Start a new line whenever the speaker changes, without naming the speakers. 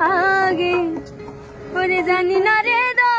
আগে। ওরে জানি না রে দো